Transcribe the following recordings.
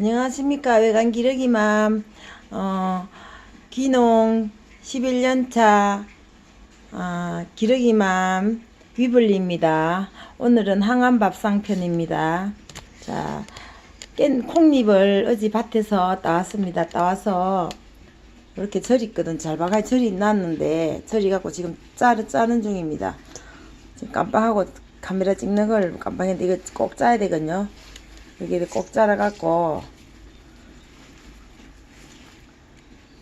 안녕하십니까 외관 기러기맘 어, 기농 11년차 아, 기러기맘 위블리입니다. 오늘은 항암밥상 편입니다. 자, 깬 콩잎을 어제 밭에서 따왔습니다. 따와서 이렇게 절였거든. 잘 봐가 절이 났는데 절이갖고 지금 짜르 짜는 중입니다. 지금 깜빡하고 카메라 찍는 걸 깜빡했는데 이거 꼭 짜야 되거든요. 여기를 꼭 잘라갖고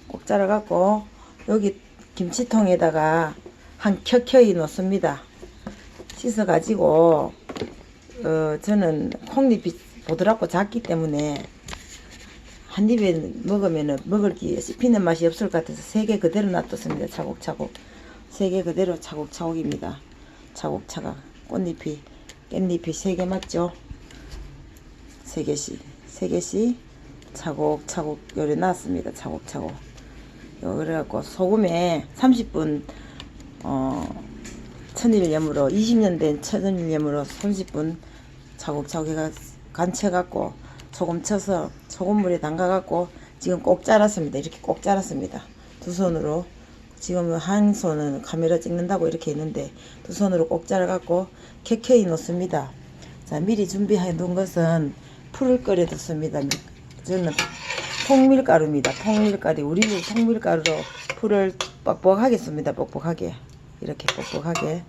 꼭 잘라갖고 여기 김치통에다가 한 켜켜이 놓습니다. 씻어가지고 어 저는 콩잎이 보드랍고 작기 때문에 한 입에 먹으면은 먹을 게 씹히는 맛이 없을 것 같아서 세 개 그대로 놔뒀습니다. 차곡차곡 세 개 그대로 차곡차곡입니다. 차곡차곡 꽃잎이 깻잎이 세 개 맞죠? 세 개씩 세 개씩 차곡차곡 요래 놨습니다. 차곡차곡 요 그래갖고 소금에 30분 어 천일염으로 20년 된 천일염으로 30분 차곡차곡 해가 간채갖고 소금 쳐서 소금물에 담가갖고 지금 꼭 자랐습니다. 이렇게 꼭 자랐습니다. 두 손으로 지금 한 손은 카메라 찍는다고 이렇게 했는데 두 손으로 꼭 자라갖고 켜켜이 놓습니다. 자 미리 준비해 놓은 것은 풀을 끓여 뒀습니다. 저는 통밀가루입니다. 통밀가루 우리는 통밀가루로 풀을 뻑뻑하게 씁니다. 뻑뻑하게 이렇게 뻑뻑하게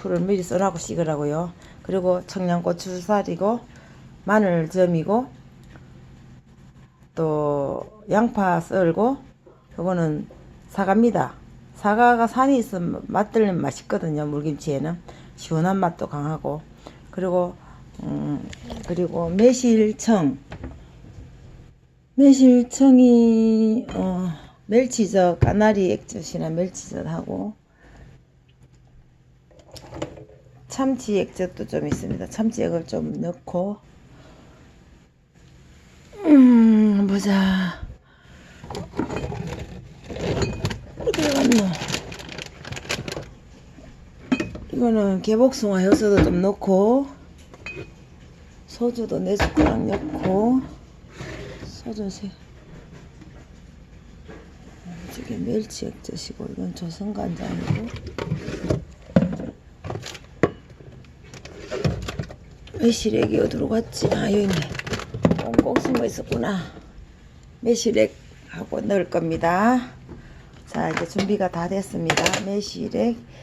풀을 미리 써놓고 씻으라고요. 그리고 청양고추살이고 마늘 점이고 또 양파 썰고 요거는 사과입니다. 사과가 산이 있으면 맛들면 맛있거든요. 물김치에는 시원한 맛도 강하고 그리고 음 그리고 매실청. 매실청이 어 멸치젓 까나리 액젓이나 멸치젓하고 참치 액젓도 좀 있습니다. 참치 액을 좀 넣고. 음 보자. 어디 갔노? 이거는 개복숭아 효소도 좀 넣고 소주도 네 숟가락 넣고. 소주 세. 저게 멸치 액젓이고 이건 조선 간장이고. 매실액이 어디로 갔지? 아 여기 있네. 꽁꽁 숨어 있었구나. 매실액하고 넣을 겁니다. 자 이제 준비가 다 됐습니다. 매실액. 요-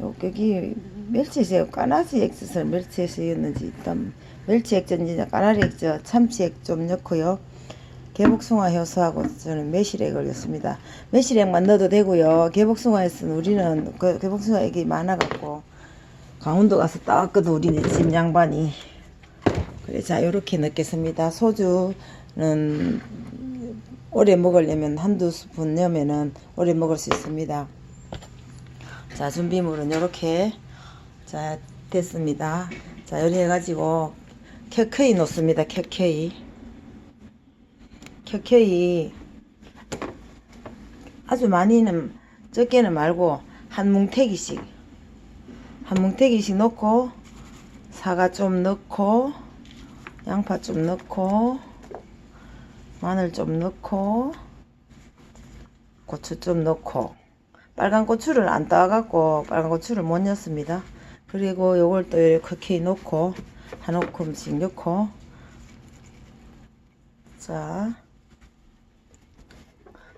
여기 멸치액 까나시 액젓을 멸치액이었는지 일단 멸치 액젓인지 까나리 액젓 참치액 좀 넣고요. 개복숭아 효소하고 저는 매실액을 넣습니다. 매실액만 넣어도 되고요. 개복숭아에서는 우리는 그 개복숭아액이 많아갖고 강원도 가서 따왔거든 우리네 집 양반이. 그래 자 요렇게 넣겠습니다. 소주는 오래 먹으려면 한두 스푼 넣으면은 오래 먹을 수 있습니다 자 준비물은 요렇게. 자 됐습니다. 자 요리 해가지고 켜켜이 놓습니다. 켜켜이. 켜켜이. 아주 많이는 적게는 말고 한 뭉태기씩. 한 뭉태기씩 넣고 사과 좀 넣고 양파 좀 넣고 마늘 좀 넣고 고추 좀 넣고 빨간 고추를 안 따갖고 빨간 고추를 못 넣습니다. 그리고 요걸 또 이렇게 넣고 한 움큼씩 넣고. 자.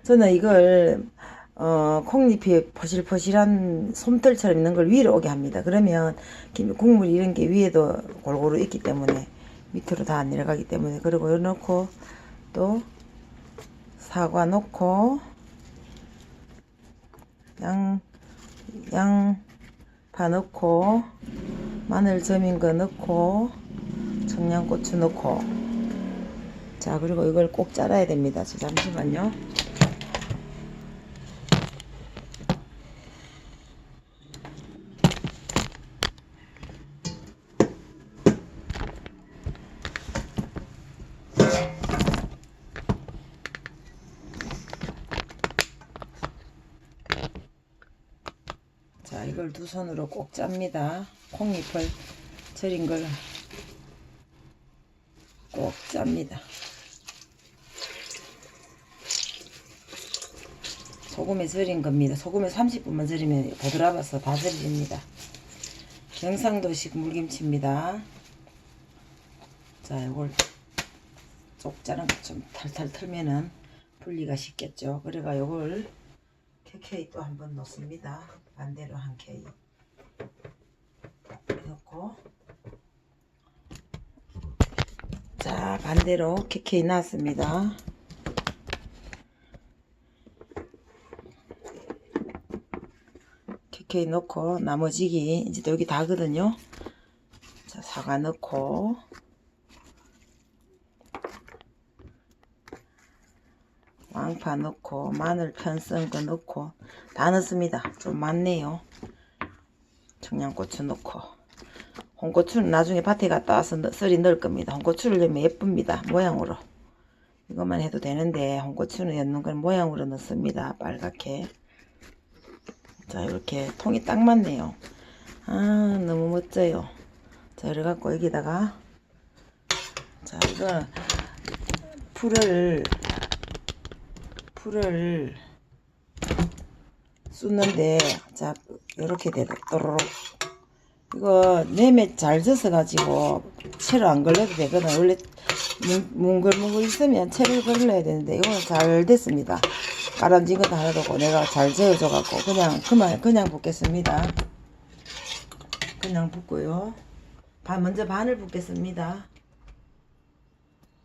저는 이걸 어, 콩잎이 포실포실한 솜털처럼 있는 걸 위로 오게 합니다. 그러면 김- 국물 이런 게 위에도 골고루 있기 때문에 밑으로 다 안 내려가기 때문에 그리고 요 넣고 또 사과 넣고 양 양파 넣고 마늘 점인 거 넣고 청양고추 넣고 자 그리고 이걸 꼭 잘라야 됩니다. 저 잠시만요. 자, 이걸 두 손으로 꼭 짭니다. 콩잎을 절인 걸 꼭 짭니다. 소금에 절인 겁니다. 소금에 30분만 절이면 보드라봐서 다 절입니다. 경상도식 물김치입니다. 자, 이걸 쪽자는 좀 탈탈 털면은 분리가 쉽겠죠. 그래가 이걸 케케이 또 한번 넣습니다. 반대로 한 케이 넣고 자 반대로 케케이 넣었습니다. 케케이 넣고 나머지기 이제 또 여기 다거든요. 자 사과 넣고 왕파 넣고 마늘 편 썬 거 넣고 다 넣습니다. 좀 많네요. 청양고추 넣고 홍고추는 나중에 밭에 갔다 와서 넣- 썰이 넣을 겁니다. 홍고추를 넣으면 예쁩니다. 모양으로. 이것만 해도 되는데 홍고추는 넣는 건 모양으로 넣습니다. 빨갛게. 자 이렇게 통이 딱 맞네요. 아 너무 멋져요. 자 이래갖고 여기다가 자 이거 풀을 풀을 쑤는데 자 이렇게 되도록 이거 내매 잘 젖어 가지고 채로 안 걸려도 되거든. 원래 뭉- 뭉글뭉글 있으면 채를 걸러야 되는데 이거는 잘 됐습니다. 가라앉은 것도 하나도 없고 내가 잘 저어줘 갖고 그냥 그만 그냥 붓겠습니다. 그냥 붓고요. 반 먼저 반을 붓겠습니다